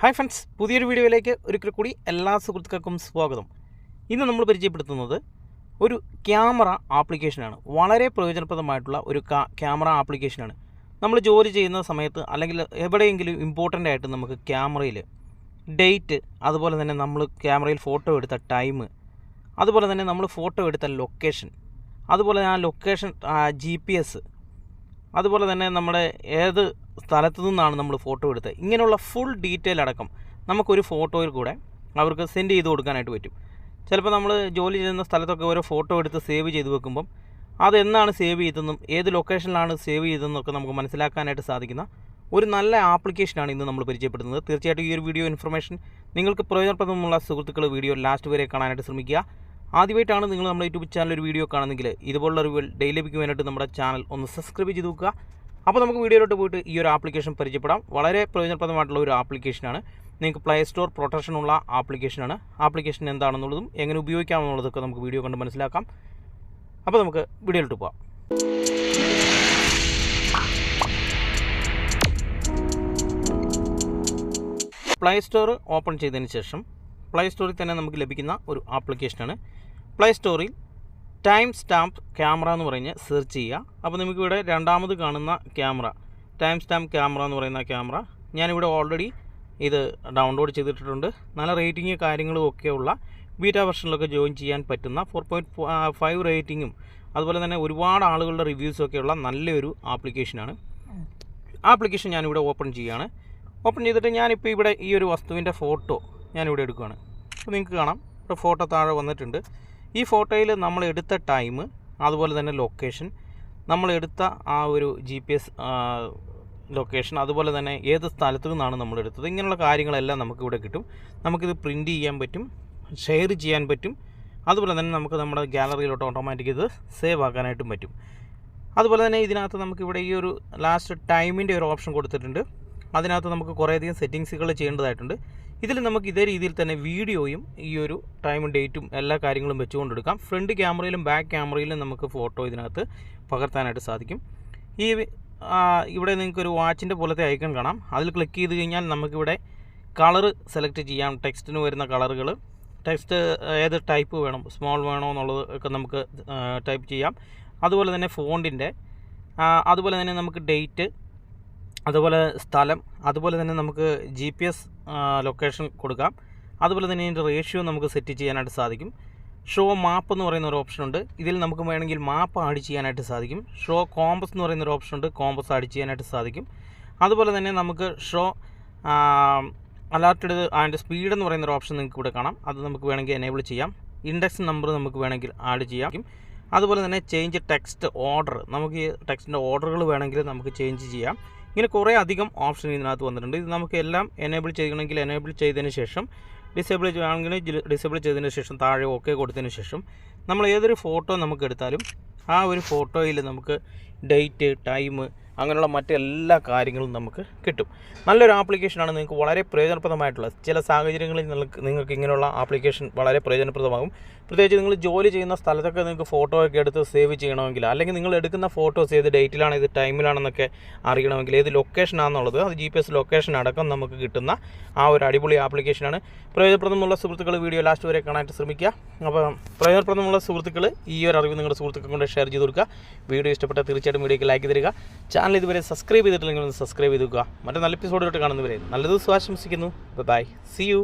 Hi friends പുതിയൊരു വീഡിയോയിലേക്ക് ഒരിക്കൽ കൂടി എല്ലാ സുഹൃത്തുക്കൾക്കും സ്വാഗതം. ഇന്ന് നമ്മൾ പരിചയപ്പെടുത്തുന്നത് ഒരു ക്യാമറ ആപ്ലിക്കേഷനാണ്. വളരെ പ്രയോജനപ്രദമായിട്ടുള്ള ഒരു ക്യാമറ ആപ്ലിക്കേഷനാണ്. നമ്മൾ ജോലി ചെയ്യുന്ന സമയത്ത് അല്ലെങ്കിൽ എവിടെയെങ്കിലും ഇമ്പോർട്ടന്റ് ആയിട്ട് നമുക്ക് ക്യാമറയിൽ ഡേറ്റ് അതുപോലെ തന്നെ നമ്മൾ ക്യാമറയിൽ ഫോട്ടോ എടുത്ത ടൈം അതുപോലെ തന്നെ നമ്മൾ ഫോട്ടോ എടുത്ത ലൊക്കേഷൻ അതുപോലെ ആ ലൊക്കേഷൻ ജി പി എസ് അതുപോലെ തന്നെ നമ്മുടെ ഏത് സ്ഥലത്തു നിന്നാണ് നമ്മൾ ഫോട്ടോ എടുത്തത്? ഇങ്ങനെയുള്ള ഫുൾ ഡീറ്റെയിൽ അടക്കം നമുക്കൊരു ഫോട്ടോയിൽ കൂടെ അവർക്ക് സെൻഡ് ചെയ്ത് കൊടുക്കാനായിട്ട് പറ്റും. ചിലപ്പോൾ നമ്മൾ ജോലി ചെയ്യുന്ന സ്ഥലത്തൊക്കെ ഓരോ ഫോട്ടോ എടുത്ത് സേവ് ചെയ്ത് വെക്കുമ്പം അതെന്നാണ് സേവ് ചെയ്തതെന്നും ഏത് ലൊക്കേഷനിലാണ് സേവ് ചെയ്തതെന്നൊക്കെ നമുക്ക് മനസ്സിലാക്കാനായിട്ട് സാധിക്കുന്ന ഒരു നല്ല ആപ്ലിക്കേഷനാണ് ഇന്ന് നമ്മൾ പരിചയപ്പെടുത്തുന്നത്. തീർച്ചയായിട്ടും ഈ ഒരു വീഡിയോ ഇൻഫർമേഷൻ നിങ്ങൾക്ക് പ്രയോജനപ്രദമുള്ള സുഹൃത്തുക്കൾ വീഡിയോ ലാസ്റ്റ് വരെ കാണാനായിട്ട് ശ്രമിക്കുക. ആദ്യമായിട്ടാണ് നിങ്ങൾ നമ്മുടെ യൂട്യൂബ് ചാനൽ ഒരു വീഡിയോ കാണുന്നെങ്കിൽ ഇതുപോലുള്ള അറിവുകൾ ഡെയിലി ലഭിക്കാൻ വേണ്ടിയിട്ട് നമ്മുടെ ചാനൽ ഒന്ന് സബ്സ്ക്രൈബ് ചെയ്ത് നോക്കുക അപ്പോൾ നമുക്ക് വീഡിയോയിലോട്ട് പോയിട്ട് ഈ ഒരു ആപ്ലിക്കേഷൻ പരിചയപ്പെടാം. വളരെ പ്രയോജനപ്രദമായിട്ടുള്ള ഒരു ആപ്ലിക്കേഷനാണ് നിങ്ങൾക്ക് പ്ലേ സ്റ്റോർ പ്രൊട്ടക്ഷനുള്ള ആപ്ലിക്കേഷനാണ് ആപ്ലിക്കേഷൻ എന്താണെന്നുള്ളതും എങ്ങനെ ഉപയോഗിക്കാമെന്നുള്ളതൊക്കെ നമുക്ക് വീഡിയോ കണ്ട് മനസ്സിലാക്കാം. അപ്പോൾ നമുക്ക് വീഡിയോയിലോട്ട് പോകാം പ്ലേ സ്റ്റോർ ഓപ്പൺ ചെയ്തതിന് ശേഷം പ്ലേ സ്റ്റോറിൽ തന്നെ നമുക്ക് ലഭിക്കുന്ന ഒരു ആപ്ലിക്കേഷനാണ് പ്ലേ സ്റ്റോറിൽ ടൈം സ്റ്റാമ്പ് ക്യാമറ എന്ന് പറഞ്ഞ് സെർച്ച് ചെയ്യുക. അപ്പോൾ നമുക്കിവിടെ രണ്ടാമത് കാണുന്ന ക്യാമറ ടൈം സ്റ്റാമ്പ് ക്യാമറ എന്ന് പറയുന്ന ക്യാമറ ഞാനിവിടെ ഓൾറെഡി ഇത് ഡൗൺലോഡ് ചെയ്തിട്ടുണ്ട് നല്ല റേറ്റിംഗ് കാര്യങ്ങളും ഒക്കെയുള്ള ബീറ്റ വെർഷനിലൊക്കെ ജോയിൻ ചെയ്യാൻ പറ്റുന്ന ഫോർ പോയിന്റ് ഫൈവ് റേറ്റിങ്ങും അതുപോലെ തന്നെ ഒരുപാട് ആളുകളുടെ റിവ്യൂസും ഒക്കെയുള്ള നല്ലൊരു ആപ്ലിക്കേഷനാണ് ആപ്ലിക്കേഷൻ ഞാനിവിടെ ഓപ്പൺ ചെയ്യുകയാണ്. ഓപ്പൺ ചെയ്തിട്ട് ഞാനിപ്പോൾ ഇവിടെ ഈ ഒരു വസ്തുവിന്റെ ഫോട്ടോ ഞാനിവിടെ എടുക്കുകയാണ്. അപ്പോൾ നിങ്ങൾക്ക് കാണാം. ഇവിടെ ഫോട്ടോ താഴെ വന്നിട്ടുണ്ട്. ഈ ഫോട്ടോയിൽ നമ്മൾ എടുത്ത ടൈം അതുപോലെ തന്നെ ലൊക്കേഷൻ നമ്മൾ എടുത്ത ആ ഒരു ജി പി എസ് ലൊക്കേഷൻ അതുപോലെ തന്നെ ഏത് സ്ഥലത്തു നിന്നാണ് നമ്മൾ എടുത്തത് ഇങ്ങനെയുള്ള കാര്യങ്ങളെല്ലാം നമുക്കിവിടെ കിട്ടും. നമുക്കിത് പ്രിന്റ് ചെയ്യാൻ പറ്റും ഷെയർ ചെയ്യാൻ പറ്റും അതുപോലെ തന്നെ നമുക്ക് നമ്മുടെ ഗാലറിയിലോട്ട് ഓട്ടോമാറ്റിക് ഇത് സേവ് ആക്കാനായിട്ടും പറ്റും. അതുപോലെ തന്നെ ഇതിനകത്ത് നമുക്കിവിടെ ഈ ഒരു ലാസ്റ്റ് ടൈമിന്റെ ഒരു ഓപ്ഷൻ കൊടുത്തിട്ടുണ്ട്. അതിനകത്ത് നമുക്ക് കുറേയധികം സെറ്റിങ്സുകൾ ചെയ്യേണ്ടതായിട്ടുണ്ട്. ഇതിൽ നമുക്ക് ഇതേ രീതിയിൽ തന്നെ വീഡിയോയും ഈ ഒരു ടൈമും ഡേറ്റും എല്ലാ കാര്യങ്ങളും വെച്ചുകൊണ്ടെടുക്കാം. ഫ്രണ്ട് ക്യാമറയിലും ബാക്ക് ക്യാമറയിലും നമുക്ക് ഫോട്ടോ ഇതിനകത്ത് പകർത്താനായിട്ട് സാധിക്കും. ഈ ഇവിടെ നിങ്ങൾക്ക് ഒരു വാച്ചിന്റെ പോലത്തെ ഐക്കൺ കാണാം. അതിൽ ക്ലിക്ക് ചെയ്ത് കഴിഞ്ഞാൽ നമുക്കിവിടെ കളറ് സെലക്ട് ചെയ്യാം. ടെക്സ്റ്റിന് വരുന്ന കളറുകൾ ടെക്സ്റ്റ് ഏത് ടൈപ്പ് വേണം സ്മോൾ വേണോ എന്നുള്ളത് ഒക്കെ നമുക്ക് ടൈപ്പ് ചെയ്യാം. അതുപോലെ തന്നെ ഫോണ്ടിന്റെ അതുപോലെ തന്നെ നമുക്ക് ഡേറ്റ് അതുപോലെ സ്ഥലം അതുപോലെ തന്നെ നമുക്ക് ജി പി എസ് ലൊക്കേഷൻ കൊടുക്കാം. അതുപോലെ തന്നെ ഇതിന്റെ റേഷ്യോ നമുക്ക് സെറ്റ് ചെയ്യാനായിട്ട് സാധിക്കും. ഷോ മാപ്പ് എന്ന് പറയുന്ന ഒരു ഓപ്ഷൻ ഉണ്ട്. ഇതിൽ നമുക്ക് വേണമെങ്കിൽ മാപ്പ് ആഡ് ചെയ്യാനായിട്ട് സാധിക്കും. ഷോ കോമ്പസ് എന്ന് പറയുന്ന ഒരു ഓപ്ഷൻ ഉണ്ട്. കോമ്പസ് ആഡ് ചെയ്യാനായിട്ട് സാധിക്കും. അതുപോലെ തന്നെ നമുക്ക് ഷോ അലർട്ടഡ് ആൻഡ് സ്പീഡ് എന്ന് പറയുന്ന ഒരു ഓപ്ഷൻ നിങ്ങൾക്ക് ഇവിടെ കാണാം. അത് നമുക്ക് വേണമെങ്കിൽ എനേബിൾ ചെയ്യാം. ഇൻഡെക്സ് നമ്പർ നമുക്ക് വേണമെങ്കിൽ ആഡ് ചെയ്യാം. അതുപോലെ തന്നെ ചേഞ്ച് ടെക്സ്റ്റ് ഓർഡർ നമുക്ക് ഈ ടെക്സ്റ്റിന്റെ ഓർഡറുകൾ വേണമെങ്കിൽ നമുക്ക് ചേഞ്ച് ചെയ്യാം. ഇങ്ങനെ കുറേ അധികം ഓപ്ഷൻ ഇതിനകത്ത് വന്നിട്ടുണ്ട്. ഇത് നമുക്ക് എല്ലാം എനേബിൾ ചെയ്യണമെങ്കിൽ എനേബിൾ ചെയ്തതിന് ശേഷം ഡിസേബിൾ ചെയ്യുകയാണെങ്കിൽ ഡിസേബിൾ ചെയ്തതിന് ശേഷം താഴെ ഓക്കെ കൊടുത്തതിന് ശേഷം നമ്മൾ ഏതൊരു ഫോട്ടോ നമുക്ക് എടുത്താലും ആ ഒരു ഫോട്ടോയിൽ നമുക്ക് ഡേറ്റ് ടൈം അങ്ങനെയുള്ള മറ്റെല്ലാ കാര്യങ്ങളും നമുക്ക് കിട്ടും. നല്ലൊരു ആപ്ലിക്കേഷനാണ് നിങ്ങൾക്ക് വളരെ പ്രയോജനപ്രദമായിട്ടുള്ള ചില സാഹചര്യങ്ങളിൽ നിങ്ങൾക്ക് ഇങ്ങനെയുള്ള ആപ്ലിക്കേഷൻ വളരെ പ്രയോജനപ്രദമാകും. പ്രത്യേകിച്ച് നിങ്ങൾ ജോലി ചെയ്യുന്ന സ്ഥലത്തൊക്കെ നിങ്ങൾക്ക് ഫോട്ടോ ഒക്കെ എടുത്ത് സേവ് ചെയ്യണമെങ്കിൽ അല്ലെങ്കിൽ നിങ്ങൾ എടുക്കുന്ന ഫോട്ടോസ് ഏത് ഡേറ്റിലാണ് ഏത് ടൈമിലാണെന്നൊക്കെ അറിയണമെങ്കിൽ ഏത് ലൊക്കേഷനാണെന്നുള്ളത് അത് ജി പി എസ് ലൊക്കേഷൻ അടക്കം നമുക്ക് കിട്ടുന്ന ആ ഒരു അടിപൊളി ആപ്ലിക്കേഷനാണ് പ്രയോജനപ്രദമുള്ള സുഹൃത്തുക്കൾ വീഡിയോ ലാസ്റ്റ് വരെ കാണാനായിട്ട് ശ്രമിക്കുക. അപ്പോൾ പ്രയോജനപ്രദമുള്ള സുഹൃത്തുക്കൾ ഈ ഒരു അറിവ് നിങ്ങളുടെ സുഹൃത്തുക്കൾ കൊണ്ട് ഷെയർ ചെയ്ത് കൊടുക്കുക. വീഡിയോ ഇഷ്ടപ്പെട്ടാൽ തീർച്ചയായിട്ടും വീഡിയോക്ക് ലൈക്ക് തരിക. ചാനൽ ഇതുവരെ സബ്സ്ക്രൈബ് ചെയ്തിട്ടില്ലെങ്കിൽ ഒന്ന് സബ്സ്ക്രൈബ് ചെയ്തുക മറ്റേ നല്ല എപ്പിസോഡിലോട്ട് കാണുന്നവരെ നല്ല ദിവസം ആശംസിക്കുന്നു ബൈ സി യു